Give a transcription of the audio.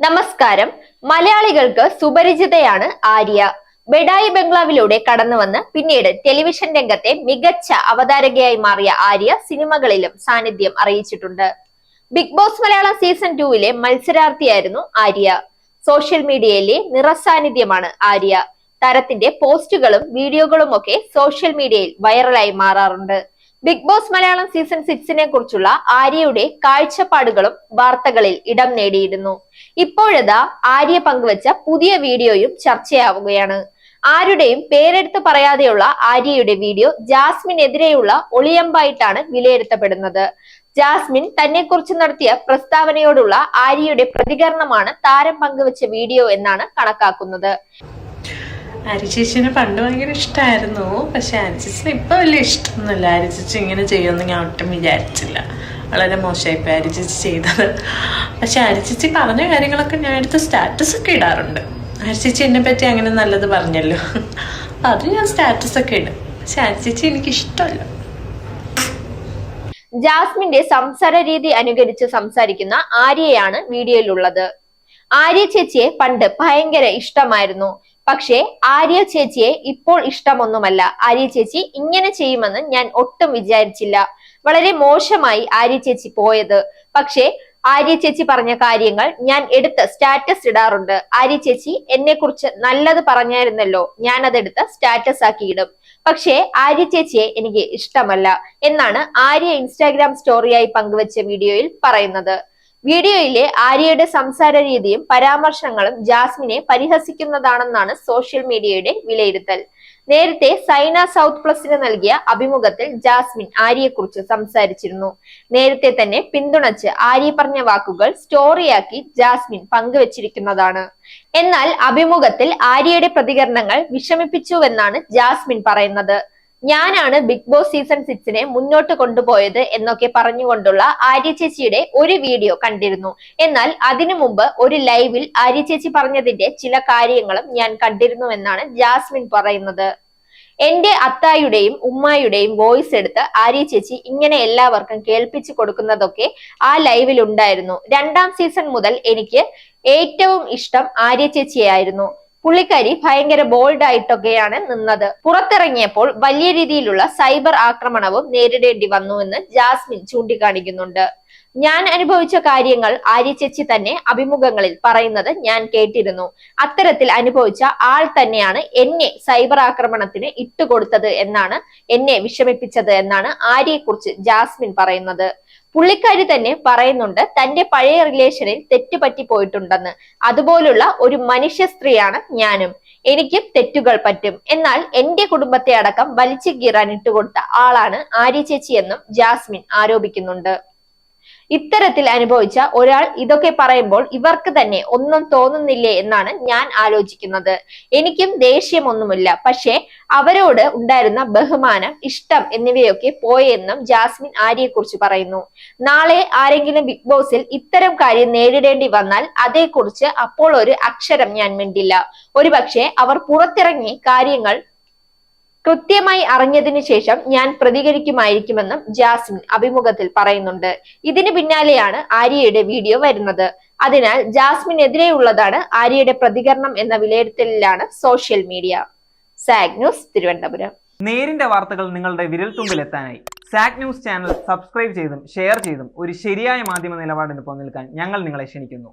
നമസ്കാരം. മലയാളികൾക്ക് സുപരിചിതയാണ് ആര്യ. ബെഡായി ബംഗ്ലാവിലൂടെ കടന്നുവന്ന് പിന്നീട് ടെലിവിഷൻ രംഗത്തെ മികച്ച അവതാരകയായി മാറിയ ആര്യ സിനിമകളിലും സാന്നിധ്യം അറിയിച്ചിട്ടുണ്ട്. ബിഗ് ബോസ് മലയാളം സീസൺ ടൂവിലെ മത്സരാർത്ഥിയായിരുന്നു ആര്യ. സോഷ്യൽ മീഡിയയിലെ നിറസാന്നിധ്യമാണ് ആര്യ. താരത്തിന്റെ പോസ്റ്റുകളും വീഡിയോകളും ഒക്കെ സോഷ്യൽ മീഡിയയിൽ വൈറലായി മാറാറുണ്ട്. ബിഗ് ബോസ് മലയാളം സീസൺ സിക്സിനെ കുറിച്ചുള്ള ആര്യയുടെ കാഴ്ചപ്പാടുകളും വാർത്തകളിൽ ഇടം നേടിയിരുന്നു. ഇപ്പോഴതാ ആര്യ പങ്കുവച്ച പുതിയ വീഡിയോയും ചർച്ചയാവുകയാണ്. ആരുടെയും പേരെടുത്ത് പറയാതെയുള്ള ആര്യയുടെ വീഡിയോ ജാസ്മിനെതിരെയുള്ള ഒളിയമ്പായിട്ടാണ് വിലയിരുത്തപ്പെടുന്നത്. ജാസ്മിൻ തന്നെക്കുറിച്ച് നടത്തിയ പ്രസ്താവനയോടുള്ള ആര്യയുടെ പ്രതികരണമാണ് താരം പങ്കുവച്ച വീഡിയോ എന്നാണ് കണക്കാക്കുന്നത്. ആരി ചേച്ചിനെ പണ്ട് ഭയങ്കര ഇഷ്ടമായിരുന്നു പക്ഷെ ആരി ഇപ്പം വലിയ ഇഷ്ടമൊന്നുമില്ല. ആരി ഇങ്ങനെ ചെയ്യുമെന്ന് ഞാൻ ഒട്ടും വിചാരിച്ചില്ല. വളരെ മോശമായിപ്പോയി ആരി ചേച്ചി ചെയ്തത്. പക്ഷെ ആരി പറഞ്ഞ കാര്യങ്ങളൊക്കെ ഞാൻ എടുത്ത് സ്റ്റാറ്റസ് ഒക്കെ ഇടാറുണ്ട്. ആരി എന്നെ പറ്റി അങ്ങനെ നല്ലത് പറഞ്ഞല്ലോ. അത് ഞാൻ സ്റ്റാറ്റസ് ഒക്കെ ഇടും. പക്ഷെ ആരി ചേച്ചി എനിക്ക് ഇഷ്ടമല്ല. ജാസ്മിന്റെ സംസാര രീതി അനുകരിച്ച് സംസാരിക്കുന്ന ആര്യയാണ് വീഡിയോയിലുള്ളത്. ആര്യ ചേച്ചിയെ പണ്ട് ഭയങ്കര ഇഷ്ടമായിരുന്നു. പക്ഷേ ആര്യ ചേച്ചിയെ ഇപ്പോൾ ഇഷ്ടമൊന്നുമല്ല. ആര്യ ചേച്ചി ഇങ്ങനെ ചെയ്യുമെന്ന് ഞാൻ ഒട്ടും വിചാരിച്ചില്ല. വളരെ മോശമായി ആര്യ ചേച്ചി പോയത്. പക്ഷേ ആര്യ ചേച്ചി പറഞ്ഞ കാര്യങ്ങൾ ഞാൻ എടുത്ത് സ്റ്റാറ്റസ് ഇടാറുണ്ട്. ആര്യ ചേച്ചി എന്നെ കുറിച്ച് നല്ലത് പറഞ്ഞായിരുന്നല്ലോ. ഞാൻ അതെടുത്ത് സ്റ്റാറ്റസ് ആക്കി ഇടും. പക്ഷേ ആര്യ ചേച്ചിയെ എനിക്ക് ഇഷ്ടമല്ല എന്നാണ് ആര്യ ഇൻസ്റ്റാഗ്രാം സ്റ്റോറിയായി പങ്കുവച്ച വീഡിയോയിൽ പറയുന്നത്. വീഡിയോയിലെ ആര്യയുടെ സംസാര രീതിയും പരാമർശങ്ങളും ജാസ്മിനെ പരിഹസിക്കുന്നതാണെന്നാണ് സോഷ്യൽ മീഡിയയുടെ വിലയിരുത്തൽ. നേരത്തെ സൈന സൗത്ത് പ്ലസിന് നൽകിയ അഭിമുഖത്തിൽ ജാസ്മിൻ ആര്യയെക്കുറിച്ച് സംസാരിച്ചിരുന്നു. നേരത്തെ തന്നെ പിന്തുണച്ച് ആര്യ പറഞ്ഞ വാക്കുകൾ സ്റ്റോറിയാക്കി ജാസ്മിൻ പങ്കുവച്ചിരിക്കുന്നതാണ്. എന്നാൽ അഭിമുഖത്തിൽ ആര്യയുടെ പ്രതികരണങ്ങൾ വിഷമിപ്പിച്ചുവെന്നാണ് ജാസ്മിൻ പറയുന്നത്. ഞാനാണ് ബിഗ് ബോസ് സീസൺ സിക്സിനെ മുന്നോട്ട് കൊണ്ടുപോയത് എന്നൊക്കെ പറഞ്ഞുകൊണ്ടുള്ള ആര്യ ചേച്ചിയുടെ ഒരു വീഡിയോ കണ്ടിരുന്നു. എന്നാൽ അതിനു മുമ്പ് ഒരു ലൈവിൽ ആര്യ ചേച്ചി പറഞ്ഞതിന്റെ ചില കാര്യങ്ങളും ഞാൻ കണ്ടിരുന്നു എന്നാണ് ജാസ്മിൻ പറയുന്നത്. എന്റെ അത്തായുടെയും ഉമ്മായുടെയും വോയിസ് എടുത്ത് ആര്യ ചേച്ചി ഇങ്ങനെ എല്ലാവർക്കും കേൾപ്പിച്ചു കൊടുക്കുന്നതൊക്കെ ആ ലൈവിൽ ഉണ്ടായിരുന്നു. രണ്ടാം സീസൺ മുതൽ എനിക്ക് ഏറ്റവും ഇഷ്ടം ആര്യ ചേച്ചിയായിരുന്നു പുള്ളിക്കാരി ഭയങ്കര ബോൾഡ് ആയിട്ടൊക്കെയാണ് നിന്നത്. പുറത്തിറങ്ങിയപ്പോൾ വലിയ രീതിയിലുള്ള സൈബർ ആക്രമണവും നേരിടേണ്ടി വന്നുവെന്ന് ജാസ്മിൻ ചൂണ്ടിക്കാണിക്കുന്നുണ്ട്. ഞാൻ അനുഭവിച്ച കാര്യങ്ങൾ ആര്യ ചേച്ചി തന്നെ അഭിമുഖങ്ങളിൽ പറയുന്നത് ഞാൻ കേട്ടിരുന്നു. അത്തരത്തിൽ അനുഭവിച്ച ആൾ തന്നെയാണ് എന്നെ സൈബർ ആക്രമണത്തിന് ഇട്ടുകൊടുത്തത് എന്നാണ് എന്നെ വിഷമിപ്പിച്ചത് എന്നാണ് ആര്യയെക്കുറിച്ച് ജാസ്മിൻ പറയുന്നത്. പുള്ളിക്കാരി തന്നെ പറയുന്നുണ്ട് തന്റെ പഴയ റിലേഷനിൽ തെറ്റുപറ്റി പോയിട്ടുണ്ടെന്ന് അതുപോലുള്ള ഒരു മനുഷ്യ സ്ത്രീയാണ് ഞാനും. എനിക്കും തെറ്റുകൾ പറ്റും. എന്നാൽ എന്റെ കുടുംബത്തെ അടക്കം വലിച്ചു കീറാൻ ഇട്ടുകൊടുത്ത ആളാണ് ആര്യ ചേച്ചി എന്നും ജാസ്മിൻ ആരോപിക്കുന്നുണ്ട്. ഇത്തരത്തിൽ അനുഭവിച്ച ഒരാൾ ഇതൊക്കെ പറയുമ്പോൾ ഇവർക്ക് തന്നെ ഒന്നും തോന്നുന്നില്ലേ എന്നാണ് ഞാൻ ആലോചിക്കുന്നത്. എനിക്കും ദേഷ്യമൊന്നുമില്ല. പക്ഷേ അവരോട് ഉണ്ടായിരുന്ന ബഹുമാനം ഇഷ്ടം എന്നിവയൊക്കെ പോയെന്നും ജാസ്മിൻ ആര്യയെക്കുറിച്ച് പറയുന്നു. നാളെ ആരെങ്കിലും ബിഗ് ബോസിൽ ഇത്തരം കാര്യം നേരിടേണ്ടി വന്നാൽ അതേക്കുറിച്ച് അപ്പോൾ ഒരു അക്ഷരം ഞാൻ മിണ്ടില്ല. ഒരുപക്ഷെ അവർ പുറത്തിറങ്ങി കാര്യങ്ങൾ കൃത്യമായി അറിഞ്ഞതിനു ശേഷം ഞാൻ പ്രതികരിക്കുമായിരിക്കുമെന്നും ജാസ്മിൻ അഭിമുഖത്തിൽ പറയുന്നുണ്ട്. ഇതിന് പിന്നാലെയാണ് ആര്യയുടെ വീഡിയോ വരുന്നത്. അതിനാൽ ജാസ്മിനെതിരെയുള്ളതാണ് ആര്യയുടെ പ്രതികരണം എന്ന വിലയിരുത്തലിലാണ് social media. Zag news Thiruvananthapuram. നേരിന്റെ വാർത്തകൾ നിങ്ങളുടെ വിരൽത്തുമ്പിൽ എത്താനായി സാക് ന്യൂസ് ചാനൽ സബ്സ്ക്രൈബ് ചെയ്തും ഷെയർ ചെയ്തും ഒരു ശരിയായ മാധ്യമ നിലപാടിന് നിൽക്കാൻ ഞങ്ങൾ നിങ്ങളെ ക്ഷണിക്കുന്നു.